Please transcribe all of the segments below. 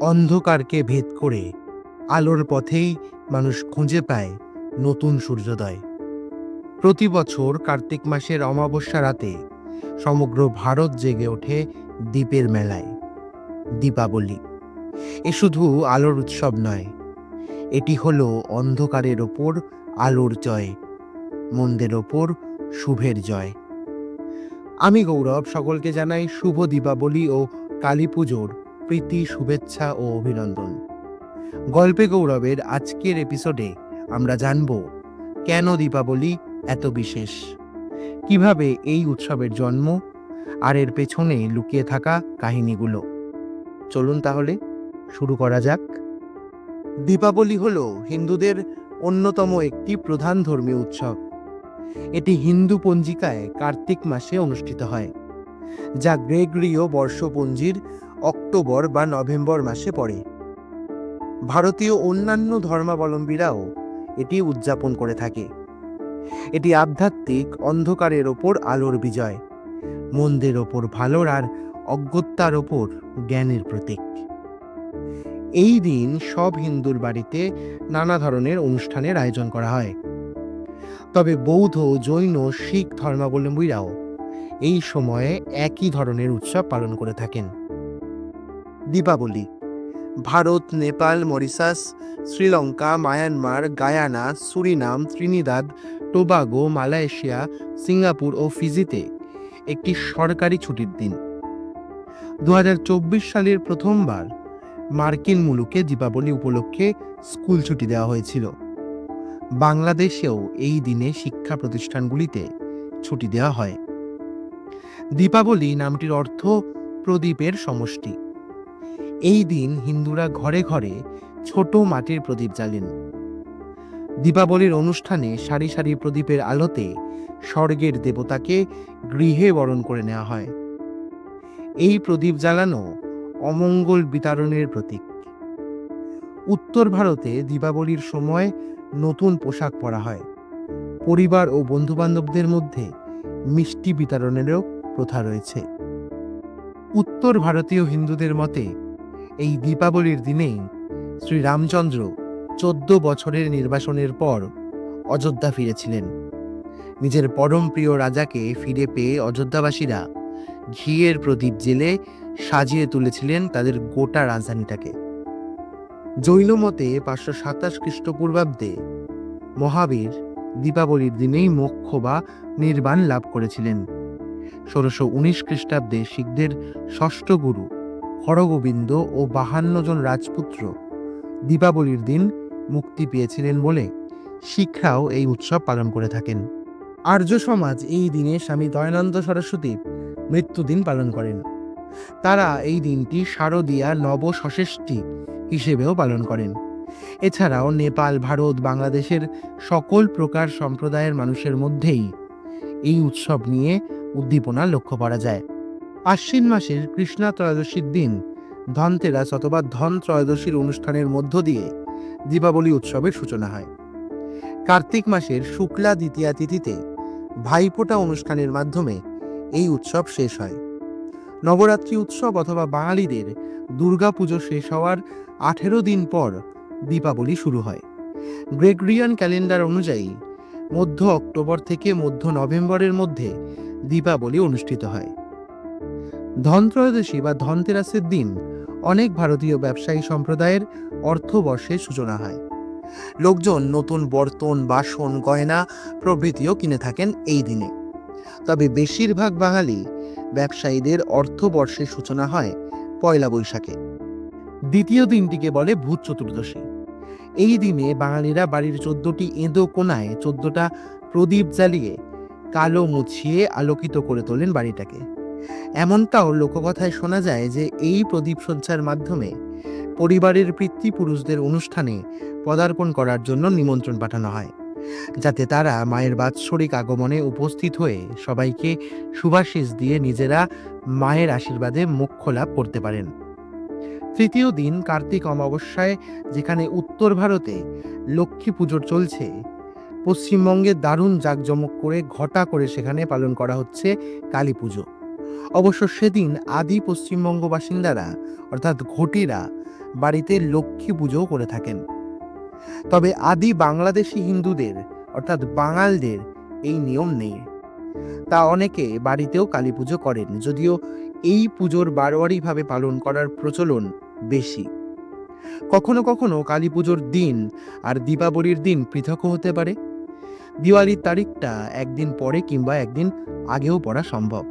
অন্ধকারকে ভেদ করে আলোর পথেই মানুষ খুঁজে পায় নতুন সূর্যোদয়। প্রতি বছর কার্তিক মাসের অমাবস্যা রাতে সমগ্র ভারত জেগে ওঠে দ্বীপের মেলায়, দীপাবলি। এ শুধু আলোর উৎসব নয়, এটি হলো অন্ধকারের ওপর আলোর জয়, মন্দের ওপর শুভের জয়। আমি গৌরব, সকলকে জানাই শুভ দীপাবলি ও কালী পুজোর প্রীতি, শুভেচ্ছা ও অভিনন্দন। গল্পে গৌরবের আজকের এপিসোডে আমরা জানব, কেন দীপাবলি এত বিশেষ? কীভাবে এই উৎসবের জন্ম আর এর পেছনে লুকিয়ে থাকা কাহিনীগুলো? চলুন তাহলে শুরু করা যাক। দীপাবলি হল হিন্দুদের অন্যতম একটি প্রধান ধর্মীয় উৎসব। এটি হিন্দু পঞ্জিকায় কার্তিক মাসে অনুষ্ঠিত হয়, যা গ্রেগরীয় বর্ষপঞ্জির অক্টোবর বা নভেম্বর মাসে পড়ে। ভারতীয় অন্যান্য ধর্মাবলম্বীরাও এটি উদযাপন করে থাকে। এটি আধ্যাত্মিক অন্ধকারের ওপর আলোর বিজয়, মন্দের ওপর ভালোর আর অজ্ঞতার ওপর জ্ঞানের প্রতীক। এই দিন সব হিন্দুর বাড়িতে নানা ধরনের অনুষ্ঠানের আয়োজন করা হয়। তবে বৌদ্ধ জৈন শিখ ধর্মাবলম্বীরাও এই সময়ে একই ধরনের উৎসব পালন করে থাকেন। Deepavali. Bharat, Nepal, Mauritius, Sri Lanka, Myanmar, Guyana, Suriname, Trinidad, Tobago, Malaysia, Singapore ও ফিজিতে একটি সরকারি ছুটির দিন। দু হাজার চব্বিশ সালের প্রথমবার মার্কিন মুলুকে দীপাবলি উপলক্ষে স্কুল ছুটি দেওয়া হয়েছিল। বাংলাদেশেও এই দিনে শিক্ষা প্রতিষ্ঠানগুলিতে ছুটি দেওয়া হয়। দীপাবলি নামটির অর্থ প্রদীপের সমষ্টি। এই দিন হিন্দুরা ঘরে ঘরে ছোট মাটির প্রদীপ জ্বালেন। দীপাবলির অনুষ্ঠানে সারি সারি প্রদীপের আলোতে স্বর্গের দেবতাকে গৃহে বরণ করে নেওয়া হয়। এই প্রদীপ জ্বালানো অমঙ্গল বিতারণের প্রতীক। উত্তর ভারতে দীপাবলির সময় নতুন পোশাক পরা হয়। পরিবার ও বন্ধুবান্ধবদের মধ্যে মিষ্টি বিতরণেরও প্রথা রয়েছে। উত্তর ভারতীয় হিন্দুদের মতে এই দীপাবলির দিনেই শ্রী রামচন্দ্র চোদ্দ বছরের নির্বাসনের পর অযোধ্যা ফিরেছিলেন। নিজের পরম প্রিয় রাজাকে ফিরে পেয়ে অযোধ্যাবাসীরা ঘিয়ের প্রদীপ জেলে সাজিয়ে তুলেছিলেন তাদের গোটা রাজধানীটাকে। জৈন মতে পাঁচশো সাতাশ খ্রিস্টপূর্বাব্দে মহাবীর দীপাবলির দিনেই মোক্ষ বা নির্বাণ লাভ করেছিলেন। ষোলোশো উনিশ খ্রিস্টাব্দে শিখদের ষষ্ঠ গুরু হরগোবিন্দ ও বাহান্ন জন রাজপুত্র দীপাবলির দিন মুক্তি পেয়েছিলেন বলে শিখরাও এই উৎসব পালন করে থাকেন। আর্য সমাজ এই দিনে স্বামী দয়ানন্দ সরস্বতীর মৃত্যুদিন পালন করেন। তারা এই দিনটি শারদীয়া নব ষষ্ঠী হিসেবেও পালন করেন। এছাড়াও নেপাল, ভারত, বাংলাদেশের সকল প্রকার সম্প্রদায়ের মানুষের মধ্যেই এই উৎসব নিয়ে উদ্দীপনা লক্ষ্য করা যায়। আশ্বিন মাসের কৃষ্ণা ত্রয়োদশীর দিন, ধনতেরাস অথবা ধন ত্রয়োদশীর অনুষ্ঠানের মধ্য দিয়ে দীপাবলি উৎসবের সূচনা হয়। কার্তিক মাসের শুক্লা দ্বিতীয়া তিথিতে ভাইফোঁটা অনুষ্ঠানের মাধ্যমে এই উৎসব শেষ হয়। নবরাত্রি উৎসব অথবা বাঙালিদের দুর্গাপুজো শেষ হওয়ার আঠেরো দিন পর দীপাবলি শুরু হয়। গ্রেগরিয়ান ক্যালেন্ডার অনুযায়ী মধ্য অক্টোবর থেকে মধ্য নভেম্বরের মধ্যে দীপাবলি অনুষ্ঠিত হয়। ধনত্রয়োদশী বা ধনতেরাসের দিন অনেক ভারতীয় ব্যবসায়ী সম্প্রদায়ের অর্থবর্ষের সূচনা হয়। লোকজন নতুন বর্তন, বাসন, গয়না প্রভৃতিও কিনে থাকেন এই দিনে। তবে বেশিরভাগ বাঙালি ব্যবসায়ীদের অর্থবর্ষের সূচনা হয় পয়লা বৈশাখে। দ্বিতীয় দিনটিকে বলে ভূত চতুর্দশী। এই দিনে বাঙালিরা বাড়ির চোদ্দটি এঁদো কোনায় চোদ্দটা প্রদীপ জ্বালিয়ে কালো মুছিয়ে আলোকিত করে তোলেন বাড়িটাকে। এমনটাও লোককথায় শোনা যায় যে এই প্রদীপ সঞ্চার মাধ্যমে পরিবারের পিতৃপুরুষদের অনুষ্ঠানে পদার্পণ করার জন্য নিমন্ত্রণ পাঠানো হয়, যাতে তারা মায়ের বাৎসরিক আগমনে উপস্থিত হয়ে সবাইকে সুভাশিস দিয়ে নিজেরা মায়ের আশীর্বাদে মোক্ষ লাভ করতে পারেন। তৃতীয় দিন কার্তিক অমাবস্যায় যেখানে উত্তর ভারতে লক্ষ্মী পুজোর চলছে, পশ্চিমবঙ্গে দারুণ জাঁকজমক করে ঘটা করে সেখানে পালন করা হচ্ছে কালী পুজো। অবশ্য সেদিন আদি পশ্চিমবঙ্গ বাসিন্দারা, অর্থাৎ ঘটিরা, বাড়িতে লক্ষ্মী পুজোও করে থাকেন। তবে আদি বাংলাদেশি হিন্দুদের, অর্থাৎ বাঙালদের, এই নিয়ম নেই। তা অনেকে বাড়িতেও কালী পুজো করেন, যদিও এই পুজোর বারোয়ারিভাবে পালন করার প্রচলন বেশি। কখনো কখনো কালী পুজোর দিন আর দীপাবলির দিন পৃথকও হতে পারে। দিওয়ালির তারিখটা একদিন পরে কিংবা একদিন আগেও পড়া সম্ভব।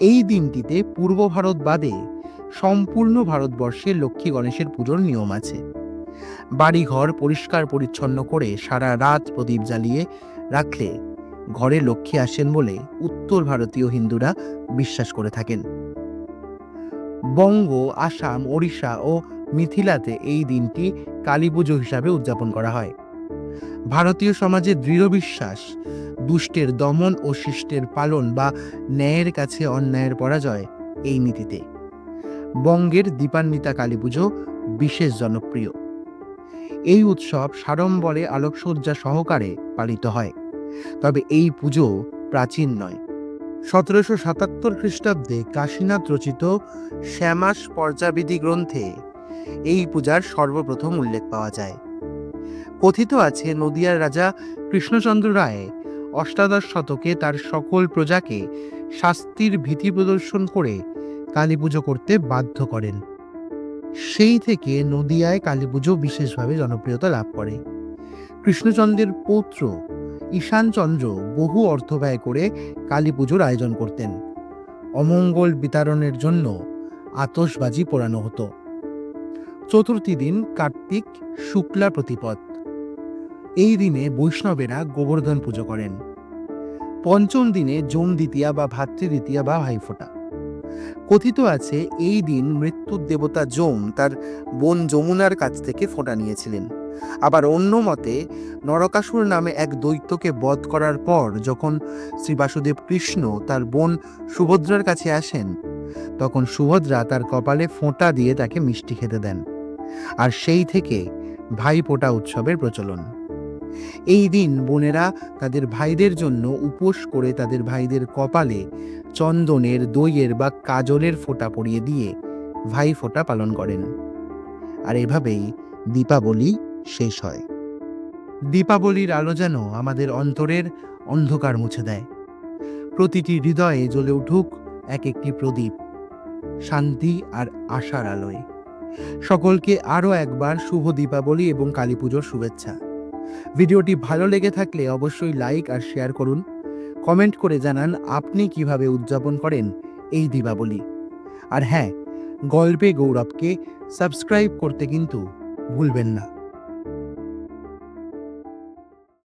এই দিনটিতে পূর্ব ভারত বাদে সম্পূর্ণ ভারতবর্ষে লক্ষ্মী গণেশের পুজোর নিয়ম আছে। বাড়িঘর পরিষ্কার পরিচ্ছন্ন করে সারা রাত প্রদীপ জ্বালিয়ে রাখলে ঘরে লক্ষ্মী আসেন বলে উত্তর ভারতীয় হিন্দুরা বিশ্বাস করে থাকেন। বঙ্গ, আসাম, ওড়িশা ও মিথিলাতে এই দিনটি কালী পুজো হিসাবে উদযাপন করা হয়। ভারতীয় সমাজে দৃঢ় বিশ্বাস, দুষ্টের দমন ও শিষ্টের পালন বা ন্যায়ের কাছে অন্যায়ের পরাজয় এই নীতিতে। বঙ্গের দীপান্বিতা কালী পুজো বিশেষ জনপ্রিয়। এই উৎসব সাড়ম্বরে আলোকসজ্জা সহকারে পালিত হয়। তবে এই পুজো প্রাচীন নয়। সতেরোশো সাতাত্তর খ্রিস্টাব্দে কাশীনাথ রচিত শ্যামাস পর্যাবিধি গ্রন্থে এই পূজার সর্বপ্রথম উল্লেখ পাওয়া যায়। কথিত আছে, নদিয়ার রাজা কৃষ্ণচন্দ্র রায় অষ্টাদশ শতকে তার সকল প্রজাকে শাস্তির ভীতি প্রদর্শন করে কালী পুজো করতে বাধ্য করেন। সেই থেকে নদিয়ায় কালী পুজো বিশেষভাবে জনপ্রিয়তা লাভ করে। কৃষ্ণচন্দ্রের পৌত্র ঈশানচন্দ্র বহু অর্থ ব্যয় করে কালী পুজোর আয়োজন করতেন। অমঙ্গল বিতরণের জন্য আতশবাজি পোড়ানো হতো। চতুর্থী দিন কার্তিক শুক্লা প্রতিপদ। এই দিনে বৈষ্ণবেরা গোবর্ধন পুজো করেন। পঞ্চম দিনে জম দ্বিতীয়া বা ভাতৃ দ্বিতীয়া বা ভাইফোঁটা। কথিত আছে, এই দিন মৃত্যুর দেবতা যম তার বোন যমুনার কাছ থেকে ফোঁটা নিয়েছিলেন। আবার অন্য মতে, নরকাসুর নামে এক দৈত্যকে বধ করার পর যখন শ্রী বাসুদেব কৃষ্ণ তার বোন সুভদ্রার কাছে আসেন, তখন সুভদ্রা তার কপালে ফোঁটা দিয়ে তাকে মিষ্টি খেতে দেন। আর সেই থেকে ভাই ফোঁটা উৎসবের প্রচলন। এই দিন বোনেরা তাদের ভাইদের জন্য উপোস করে তাদের ভাইদের কপালে চন্দনের দইয়ের বা কাজলের ফোঁটা পরিয়ে দিয়ে ভাই ফোঁটা পালন করেন। আর এভাবেই দীপাবলি শেষ হয়। দীপাবলির আলো যেন আমাদের অন্তরের অন্ধকার মুছে দেয়। প্রতিটি হৃদয়ে জ্বলে উঠুক এক একটি প্রদীপ, শান্তি আর আশার আলোয়। সকলকে আরও একবার শুভ দীপাবলি এবং কালী পুজোর শুভেচ্ছা। ভিডিওটি ভালো লেগে থাকলে অবশ্যই লাইক আর শেয়ার করুন। কমেন্ট করে জানান আপনি কীভাবে উদযাপন করেন এই দীপাবলি। আর হ্যাঁ গল্পে গৌরবকে সাবস্ক্রাইব করতে কিন্তু ভুলবেন না।